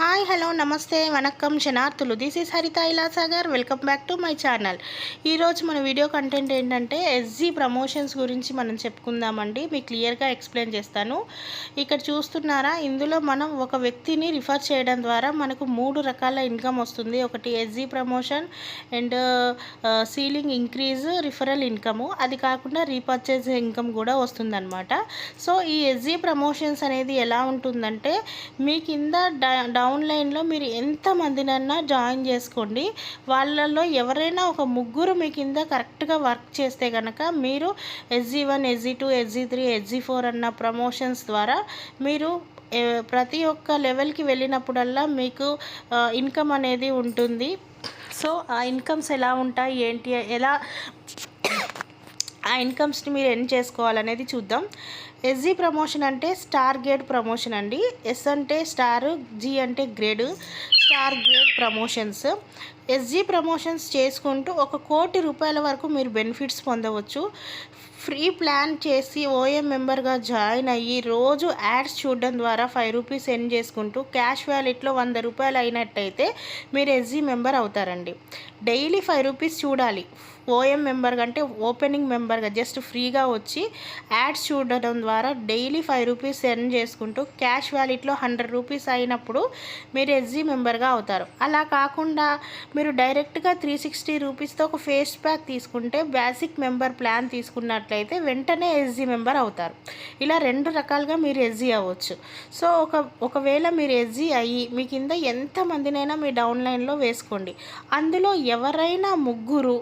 Hi hello namaste vanakkam శనార్థులు this is Haritha Ilasagar welcome back to my channel ఈరోజు మన video content ఏంటంటే SG promotions గురించి మనం చెప్పుకుందామండి. మీకు క్లియర్గా ఎక్స్ప్లెయిన్ చేస్తాను. ఇక్కడ చూస్తున్నారా ఇందులో మనం ఒక వ్యక్తిని రిఫర్ చేయడం ద్వారా మనకు మూడు రకాల ఇన్కమ్ వస్తుంది. ఒకటి SG promotion and ceiling increase referral income అది కాకుండా రీపర్చేజ్ ఇన్కమ్ కూడా వస్తుందన్నమాట. సో ఈ ఎస్జీ ప్రమోషన్స్ అనేది ఎలా ఉంటుందంటే మీ కింద డ ఆన్లైన్లో మీరు ఎంతమందినన్నా జాయిన్ చేసుకోండి. వాళ్ళల్లో ఎవరైనా ఒక ముగ్గురు మీ కింద కరెక్ట్గా వర్క్ చేస్తే కనుక మీరు SG one SG two SG three SG four అన్న ప్రమోషన్స్ ద్వారా మీరు ప్రతి ఒక్క లెవెల్కి వెళ్ళినప్పుడల్లా మీకు ఇన్కమ్ అనేది ఉంటుంది. సో ఆ ఇన్కమ్స్ ఎలా ఉంటాయి ఏంటి ఎలా ఆ ఇన్కమ్స్ని మీరు ఎన్ చేసుకోవాలనేది చూద్దాం. ఎస్జీ ప్రమోషన్ అంటే స్టార్ గ్రేడ్ ప్రమోషన్ అండి. ఎస్ అంటే స్టార్ జీ అంటే grade star grade promotions SG promotions చేసుకుంటూ ఒక కోటి రూపాయల వరకు మీరు బెనిఫిట్స్ పొందవచ్చు. ఫ్రీ ప్లాన్ చేసి ఓఎం మెంబర్గా జాయిన్ అయ్యి రోజు యాడ్స్ చూడడం ద్వారా ఫైవ్ రూపీస్ ఎన్ చేసుకుంటూ క్యాష్ వ్యాలెట్లో వంద రూపాయలు అయినట్టయితే మీరు ఎస్జీ మెంబర్ అవుతారండి. డైలీ ఫైవ్ రూపీస్ చూడాలి. ఓఎం మెంబర్గా అంటే ఓపెనింగ్ మెంబర్గా జస్ట్ ఫ్రీగా వచ్చి యాడ్స్ చూడడం ద్వారా డైలీ ఫైవ్ రూపీస్ ఎర్న్ చేసుకుంటూ క్యాష్ వ్యాలెట్లో హండ్రెడ్ రూపీస్ అయినప్పుడు మీరు ఎస్జీ మెంబర్గా అవుతారు. అలా కాకుండా మీరు డైరెక్ట్గా త్రీ సిక్స్టీ రూపీస్తో ఒక ఫేస్ ప్యాక్ తీసుకుంటే బేసిక్ మెంబర్ ప్లాన్ తీసుకున్నట్లయితే వెంటనే ఎస్జీ మెంబర్ అవుతారు. ఇలా రెండు రకాలుగా మీరు ఎస్జీ అవ్వచ్చు. సో ఒక ఒకవేళ మీరు ఎస్జీ అయ్యి మీ కింద ఎంతమందినైనా మీ డౌన్లైన్లో వేసుకోండి. అందులో ఎవరైనా ముగ్గురు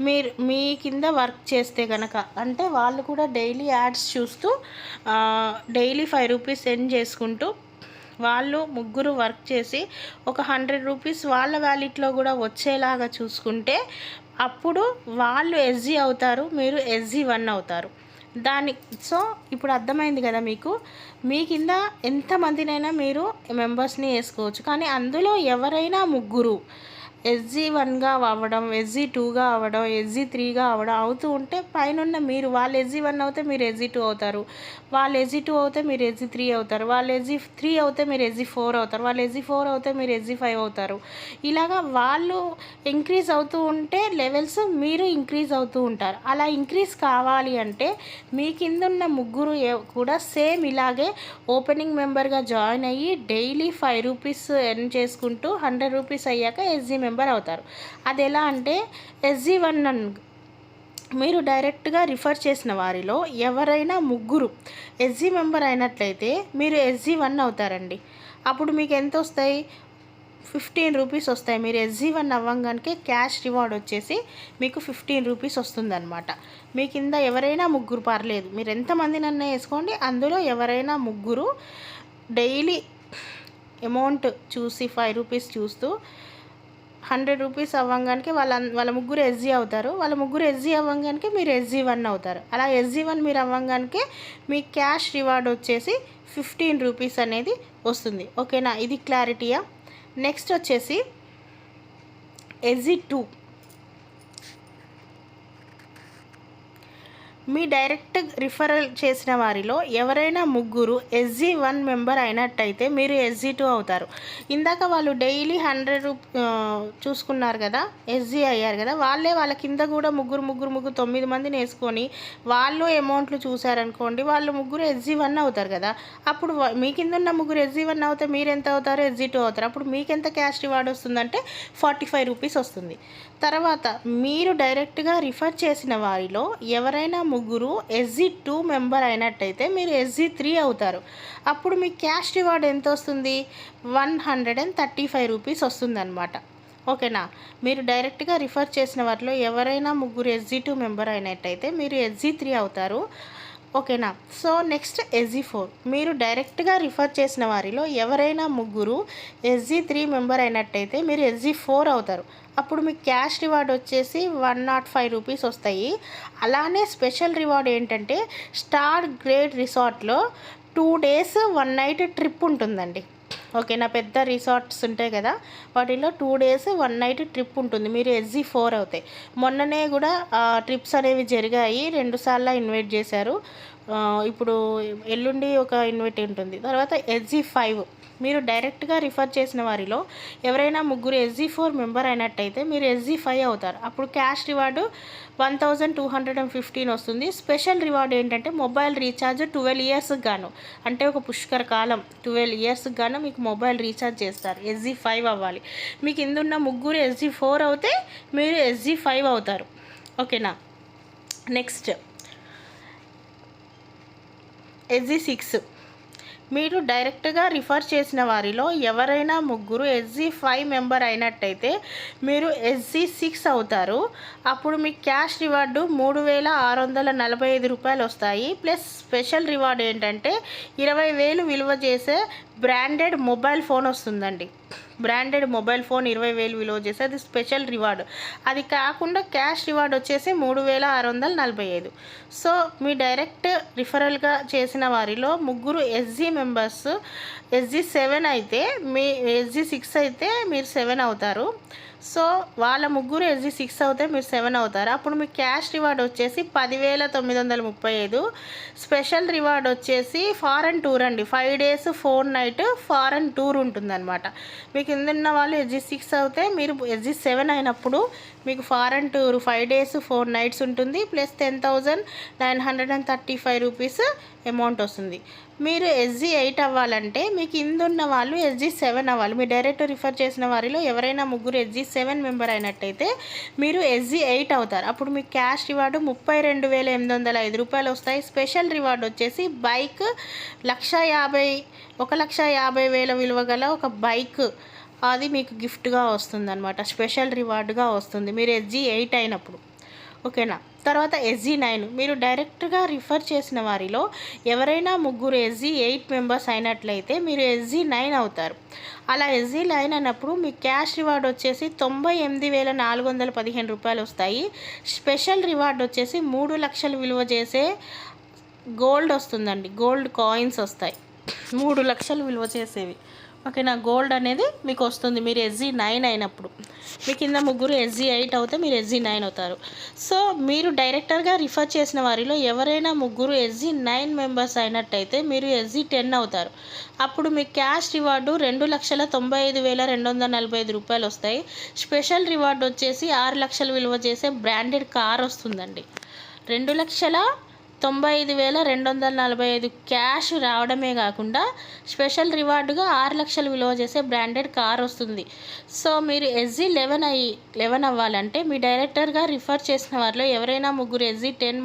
మీ మీరు మీ కింద వర్క్ చేస్తే కనుక అంటే వాళ్ళు కూడా డైలీ యాడ్స్ చూస్తూ డైలీ ఫైవ్ రూపీస్ సెండ్ చేసుకుంటూ వాళ్ళు ముగ్గురు వర్క్ చేసి ఒక హండ్రెడ్ రూపీస్ వాళ్ళ వ్యాలెట్లో కూడా వచ్చేలాగా చూసుకుంటే అప్పుడు వాళ్ళు ఎస్జీ అవుతారు మీరు ఎస్జీ వన్ అవుతారు. దాని సో ఇప్పుడు అర్థమైంది కదా మీకు? మీ కింద ఎంతమందినైనా మీరు మెంబర్స్ని వేసుకోవచ్చు. కానీ అందులో ఎవరైనా ముగ్గురు ఎస్జీ వన్గా అవ్వడం ఎస్జీ టూగా అవ్వడం ఎస్జీ త్రీగా అవ్వడం అవుతూ ఉంటే పైన మీరు వాళ్ళు ఎస్జీ వన్ అవుతే మీరు ఎస్జీ టూ అవుతారు వాళ్ళు ఎస్జీ టూ అవుతే మీరు ఎస్జీ త్రీ అవుతారు వాళ్ళు ఎస్జీ త్రీ అవుతే మీరు ఎస్జీ ఫోర్ అవుతారు వాళ్ళు ఎస్జీ ఫోర్ అవుతే మీరు ఎస్జీ ఫైవ్ అవుతారు ఇలాగా వాళ్ళు ఇంక్రీజ్ అవుతూ ఉంటే లెవెల్స్ మీరు ఇంక్రీజ్ అవుతూ ఉంటారు అలా ఇంక్రీజ్ కావాలి అంటే మీ కింద ఉన్న ముగ్గురు కూడా సేమ్ ఇలాగే ఓపెనింగ్ మెంబర్గా జాయిన్ అయ్యి డైలీ ఫైవ్ రూపీస్ ఎర్న్ చేసుకుంటూ హండ్రెడ్ రూపీస్ అయ్యాక ఎస్జీ మెంబర్ అవుతారు. అది ఎలా అంటే ఎస్జీ వన్ మీరు డైరెక్ట్గా రిఫర్ చేసిన వారిలో ఎవరైనా ముగ్గురు ఎస్జీ మెంబర్ అయినట్లయితే మీరు ఎస్జీ వన్ అవుతారండి. అప్పుడు మీకు ఎంత వస్తాయి? ఫిఫ్టీన్ రూపీస్ వస్తాయి. మీరు ఎస్జీ వన్ అవ్వగానే క్యాష్ రివార్డ్ వచ్చేసి మీకు ఫిఫ్టీన్ రూపీస్ వస్తుందన్నమాట. మీ కింద ఎవరైనా ముగ్గురు పర్లేదు. మీరు ఎంతమందినన్నా వేసుకోండి. అందులో ఎవరైనా ముగ్గురు డైలీ అమౌంట్ చూసి ఫైవ్ రూపీస్ చూస్తూ హండ్రెడ్ రూపీస్ అవ్వగానికి వాళ్ళ వాళ్ళ ముగ్గురు ఎస్జీ అవుతారు. వాళ్ళ ముగ్గురు ఎస్జీ అవ్వగానికి మీరు ఎస్జీ వన్ అవుతారు. అలా ఎస్జీ వన్ మీరు అవ్వగానికి మీ క్యాష్ రివార్డ్ వచ్చేసి ఫిఫ్టీన్ రూపీస్ అనేది వస్తుంది. ఓకేనా? ఇది క్లారిటీయా? నెక్స్ట్ వచ్చేసి ఎస్జీ టూ మీ డైరెక్ట్ రిఫరల్ చేసిన వారిలో ఎవరైనా ముగ్గురు ఎస్జీ వన్ మెంబర్ అయినట్టయితే మీరు ఎస్జీ టూ అవుతారు. ఇందాక వాళ్ళు డైలీ హండ్రెడ్ రూప్ చూసుకున్నారు కదా ఎస్జీ అయ్యారు కదా వాళ్ళే వాళ్ళ కింద కూడా ముగ్గురు ముగ్గురు ముగ్గురు తొమ్మిది మందిని వేసుకొని వాళ్ళు అమౌంట్లు చూసారనుకోండి వాళ్ళు ముగ్గురు ఎస్జీ వన్ అవుతారు కదా. అప్పుడు మీ కింద ఉన్న ముగ్గురు ఎస్జీ వన్ అవుతే మీరు ఎంత అవుతారు ఎస్జీ టూ అవుతారు? అప్పుడు మీకు ఎంత క్యాష్ రివార్డ్ వస్తుందంటే ఫార్టీ ఫైవ్ రూపీస్ వస్తుంది. తర్వాత మీరు డైరెక్ట్గా రిఫర్ చేసిన వారిలో ఎవరైనా ముగ్గురు ఎస్జీ టూ మెంబర్ అయినట్టయితే మీరు ఎస్జీ త్రీ అవుతారు. అప్పుడు మీ క్యాష్ రివార్డ్ ఎంత వస్తుంది? One hundred and thirty five rupees వస్తుందన్నమాట. ఓకేనా? మీరు డైరెక్ట్గా రిఫర్ చేసిన వారిలో ఎవరైనా ముగ్గురు ఎస్జీ టూ మెంబర్ అయినట్టయితే మీరు ఎస్జీ త్రీ అవుతారు. ఓకేనా? సో నెక్స్ట్ ఎస్జీ ఫోర్ మీరు డైరెక్ట్గా రిఫర్ చేసిన వారిలో ఎవరైనా ముగ్గురు ఎస్జీ త్రీ మెంబర్ అయినట్టయితే మీరు ఎస్జీ ఫోర్ అవుతారు. అప్పుడు మీకు క్యాష్ రివార్డ్ వచ్చేసి వన్ నాట్ ఫైవ్ రూపీస్ వస్తాయి. అలానే స్పెషల్ రివార్డ్ ఏంటంటే star grade రిసార్ట్లో two days one night trip ఉంటుందండి. ఓకేనా పెద్ద రిసార్ట్స్ ఉంటాయి కదా వాటిలో two days one night trip ఉంటుంది. మీరు ఎస్జీ ఫోర్ అవుతాయి. మొన్ననే కూడా ట్రిప్స్ అనేవి జరిగాయి. రెండుసార్లు ఇన్వైట్ చేశారు. ఇప్పుడు ఎల్లుండి ఒక ఇన్వైట్ ఉంటుంది. తర్వాత ఎస్జీ ఫైవ్ మీరు డైరెక్ట్గా రిఫర్ చేసిన వారిలో ఎవరైనా ముగ్గురు ఎస్జీ ఫోర్ మెంబర్ అయినట్టయితే మీరు ఎస్జీ ఫైవ్ అవుతారు. అప్పుడు cash reward one thousand two hundred and fifteen వస్తుంది. స్పెషల్ రివార్డ్ ఏంటంటే మొబైల్ రీఛార్జ్ ట్వెల్వ్ ఇయర్స్కి గాను. అంటే ఒక పుష్కర కాలం ట్వెల్వ్ ఇయర్స్కి గాను మీకు మొబైల్ రీఛార్జ్ చేస్తారు. ఎస్జీ ఫైవ్ అవ్వాలి. మీకు ఇందున్న ముగ్గురు ఎస్జీ ఫోర్ అవుతే మీరు ఎస్జీ ఫైవ్ అవుతారు. ఓకేనా? నెక్స్ట్. SG six. మీరు డైరెక్ట్గా రిఫర్ చేసిన వారిలో ఎవరైనా ముగ్గురు ఎస్జీ ఫైవ్ మెంబర్ అయినట్టయితే మీరు ఎస్జీ సిక్స్ అవుతారు. అప్పుడు మీ క్యాష్ రివార్డు మూడు వేల ఆరు వందల నలభై ఐదు రూపాయలు వస్తాయి. ప్లస్ స్పెషల్ రివార్డ్ ఏంటంటే ఇరవై వేలు విలువ చేసే బ్రాండెడ్ మొబైల్ ఫోన్ వస్తుందండి. బ్రాండెడ్ మొబైల్ ఫోన్ ఇరవై వేలు విలువ చేసి అది స్పెషల్ రివార్డు. అది కాకుండా క్యాష్ రివార్డ్ వచ్చేసి మూడు వేల ఆరు వందల నలభై ఐదు. సో మీ డైరెక్ట్ రిఫరల్గా చేసిన వారిలో ముగ్గురు ఎస్జీ మెంబర్స్ ఎస్జీ సెవెన్ అయితే మీ ఎస్జీ సిక్స్ అయితే మీరు సెవెన్ అవుతారు. సో వాళ్ళ ముగ్గురు ఎస్జీ సిక్స్ అవుతే మీరు సెవెన్ అవుతారు. అప్పుడు మీ క్యాష్ రివార్డ్ వచ్చేసి పదివేల తొమ్మిది వందల ముప్పై ఐదు. స్పెషల్ రివార్డ్ వచ్చేసి ఫారెన్ టూర్ అండి. Five days four night foreign tour ఉంటుందన్నమాట. మీకు ఇందున్న వాళ్ళు ఎస్జీ సిక్స్ అవుతే మీరు ఎస్జీ సెవెన్ అయినప్పుడు మీకు foreign tour five days four nights ఉంటుంది. Plus ten thousand nine hundred and thirty five rupees amount వస్తుంది. మీరు ఎస్జీ ఎయిట్ అవ్వాలంటే మీకు ఇందున్న వాళ్ళు ఎస్జీ సెవెన్ అవ్వాలి. మీ డైరెక్ట్ రిఫర్ చేసిన వారిలో ఎవరైనా ముగ్గురు ఎస్జీ సెవెన్ మెంబర్ అయినట్టయితే మీరు ఎస్జీ ఎయిట్ అవుతారు. అప్పుడు మీకు క్యాష్ రివార్డు ముప్పై రెండు వేల ఎనిమిది వందల ఐదు రూపాయలు వస్తాయి. స్పెషల్ రివార్డ్ వచ్చేసి బైక్ లక్ష యాభై ఒక లక్ష యాభై వేల విలువ గల ఒక బైక్ అది మీకు గిఫ్ట్గా వస్తుందన్నమాట. స్పెషల్ రివార్డుగా వస్తుంది. మీరు ఎస్జీ ఎయిట్ అయినప్పుడు. ఓకేనా? తర్వాత ఎస్జీ నైన్. మీరు డైరెక్ట్గా రిఫర్ చేసిన వారిలో ఎవరైనా ముగ్గురు ఎస్జీ ఎయిట్ మెంబర్స్ అయినట్లయితే మీరు ఎస్జీ నైన్ అవుతారు. అలా ఎస్జీ నైన్ అన్నప్పుడు మీ క్యాష్ రివార్డ్ వచ్చేసి తొంభై ఎనిమిది వేల నాలుగు వందల పదిహేను రూపాయలు వస్తాయి. స్పెషల్ రివార్డ్ వచ్చేసి మూడు లక్షలు విలువ చేసే గోల్డ్ వస్తుందండి. గోల్డ్ కాయిన్స్ వస్తాయి. మూడు లక్షలు విలువ చేసేవి. ఓకేనా గోల్డ్ అనేది మీకు వస్తుంది. మీరు ఎస్జీ నైన్ అయినప్పుడు. మీ కింద ముగ్గురు ఎస్జీ ఎయిట్ అవుతే మీరు ఎస్జీ నైన్ అవుతారు. సో మీరు డైరెక్టర్గా రిఫర్ చేసిన వారిలో ఎవరైనా ముగ్గురు ఎస్జీ నైన్ మెంబర్స్ అయినట్టయితే మీరు ఎస్జీ టెన్ అవుతారు. అప్పుడు మీ క్యాష్ రివార్డు రెండు లక్షల తొంభై ఐదు వేల రెండు వందల నలభై ఐదు రూపాయలు వస్తాయి. స్పెషల్ రివార్డు వచ్చేసి ఆరు లక్షలు విలువ చేసే బ్రాండెడ్ కార్ వస్తుందండి. రెండు లక్షల తొంభై ఐదు వేల రెండు వందల నలభై ఐదు క్యాష్ రావడమే కాకుండా స్పెషల్ రివార్డుగా ఆరు లక్షలు విలువ చేసే బ్రాండెడ్ కార్ వస్తుంది. సో మీరు ఎస్జీ లెవెన్ అయ్యి లెవెన్ అవ్వాలంటే మీ డైరెక్టర్గా రిఫర్ చేసిన వారిలో ఎవరైనా ముగ్గురు ఎస్జీ టెన్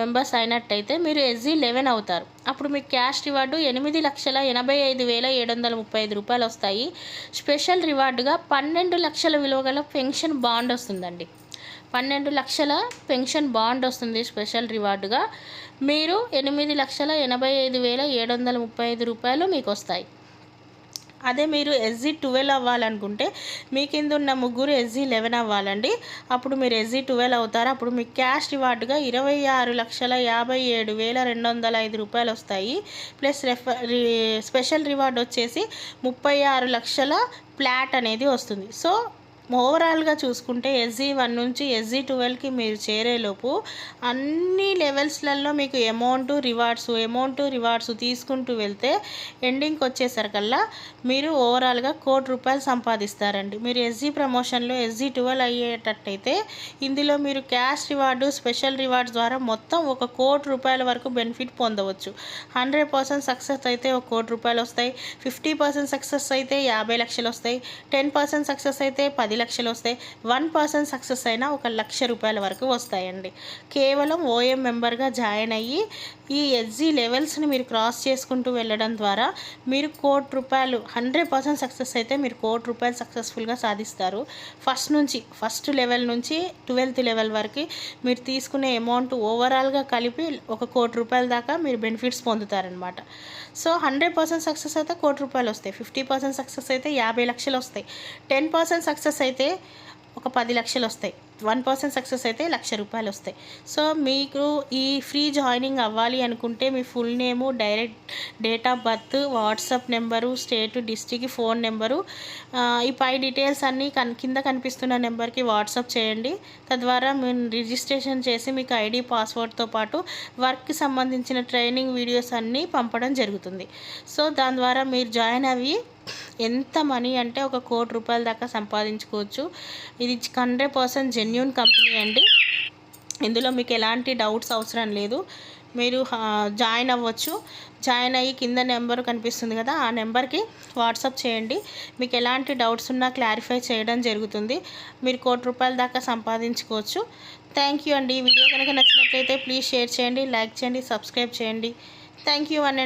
మెంబర్స్ అయినట్టయితే మీరు ఎస్జీ లెవెన్ అవుతారు. అప్పుడు మీకు క్యాష్ రివార్డు ఎనిమిది లక్షల ఎనభై ఐదు వేల ఏడు వందల ముప్పై ఐదు రూపాయలు వస్తాయి. స్పెషల్ రివార్డుగా పన్నెండు లక్షల విలువ గల పెన్షన్ బాండ్ వస్తుందండి. పన్నెండు లక్షల పెన్షన్ బాండ్ వస్తుంది స్పెషల్ రివార్డుగా. మీరు ఎనిమిది లక్షల ఎనభై ఐదు వేల ఏడు వందల ముప్పై ఐదు రూపాయలు మీకు వస్తాయి అదే మీరు ఎస్జీ ట్వెల్వ్ అవ్వాలనుకుంటే మీ కింద ఉన్న ముగ్గురు ఎస్జీ లెవెన్ అవ్వాలండి. అప్పుడు మీరు ఎస్జీ ట్వెల్వ్ అవుతారు. అప్పుడు మీకు క్యాష్ రివార్డుగా ఇరవై ఆరు లక్షల యాభై ఏడు వేల రెండు వందల ఐదు రూపాయలు వస్తాయి. ప్లస్ రెఫ స్పెషల్ రివార్డ్ వచ్చేసి ముప్పై ఆరు లక్షల ప్లాట్ అనేది వస్తుంది. సో ఓవరాల్గా చూసుకుంటే ఎస్జీ వన్ నుంచి ఎస్జీ ట్వెల్వ్కి మీరు చేరేలోపు అన్ని లెవెల్స్లలో మీకు అమౌంట్ రివార్డ్స్ అమౌంట్ రివార్డ్స్ తీసుకుంటూ వెళ్తే ఎండింగ్కి వచ్చేసరికల్లా మీరు ఓవరాల్గా కోటి రూపాయలు సంపాదిస్తారండి. మీరు ఎస్జీ ప్రమోషన్లో ఎస్జీ ట్వెల్వ్ అయ్యేటట్టయితే ఇందులో మీరు క్యాష్ రివార్డు స్పెషల్ రివార్డ్స్ ద్వారా మొత్తం ఒక కోటి రూపాయల వరకు బెనిఫిట్ పొందవచ్చు. హండ్రెడ్ పర్సెంట్ సక్సెస్ అయితే ఒక కోటి రూపాయలు వస్తాయి. ఫిఫ్టీ పర్సెంట్ సక్సెస్ అయితే యాభై లక్షలు వస్తాయి. టెన్ పర్సెంట్ సక్సెస్ అయితే పది లక్షలు వస్తాయి వన్ పర్సెంట్ సక్సెస్ అయినా ఒక లక్ష రూపాయల వరకు వస్తాయండి. కేవలం ఓఎం మెంబర్గా జాయిన్ అయ్యి ఈ ఎస్జీ లెవెల్స్ని మీరు క్రాస్ చేసుకుంటూ వెళ్ళడం ద్వారా మీరు కోటి రూపాయలు హండ్రెడ్ పర్సెంట్ సక్సెస్ అయితే మీరు కోటి రూపాయలు సక్సెస్ఫుల్గా సాధిస్తారు. ఫస్ట్ నుంచి ఫస్ట్ లెవెల్ నుంచి ట్వెల్త్ లెవెల్ వరకు మీరు తీసుకునే అమౌంట్ ఓవరాల్గా కలిపి ఒక కోటి రూపాయల దాకా మీరు బెనిఫిట్స్ పొందుతారనమాట సో హండ్రెడ్ పర్సెంట్ సక్సెస్ అయితే కోటి రూపాయలు వస్తాయి. ఫిఫ్టీ పర్సెంట్ సక్సెస్ అయితే యాభై లక్షలు వస్తాయి. టెన్ పర్సెంట్ సక్సెస్ అయితే ఒక పది లక్షలు వస్తాయి. వన్ పర్సెంట్ సక్సెస్ అయితే లక్ష రూపాయలు వస్తాయి. సో మీకు ఈ ఫ్రీ జాయినింగ్ అవ్వాలి అనుకుంటే మీ full name direct date of birth WhatsApp number state district phone number ఈ పై డీటెయిల్స్ అన్నీ కన్ కింద కనిపిస్తున్న నెంబర్కి వాట్సాప్ చేయండి. తద్వారా మేము రిజిస్ట్రేషన్ చేసి మీకు ఐడి పాస్వర్డ్తో పాటు వర్క్కి సంబంధించిన ట్రైనింగ్ వీడియోస్ అన్నీ పంపడం జరుగుతుంది. సో దాని ద్వారా మీరు జాయిన్ అవి ఎంత మనీ అంటే ఒక కోటి రూపాయల దాకా సంపాదించుకోవచ్చు. ఇది హండ్రెడ్ పర్సెంట్ జెన్యున్ కంపెనీ అండి. ఇందులో మీకు ఎలాంటి డౌట్స్ అవసరం లేదు. మీరు జాయిన్ అవ్వచ్చు. జాయిన్ అయ్యి కింద నెంబర్ కనిపిస్తుంది కదా ఆ నెంబర్కి వాట్సాప్ చేయండి. మీకు ఎలాంటి డౌట్స్ ఉన్నా క్లారిఫై చేయడం జరుగుతుంది. మీరు కోటి రూపాయల దాకా సంపాదించుకోవచ్చు. థ్యాంక్ యూ అండి. ఈ వీడియో కనుక నచ్చినట్లయితే ప్లీజ్ షేర్ చేయండి లైక్ చేయండి సబ్స్క్రైబ్ చేయండి. Thank you and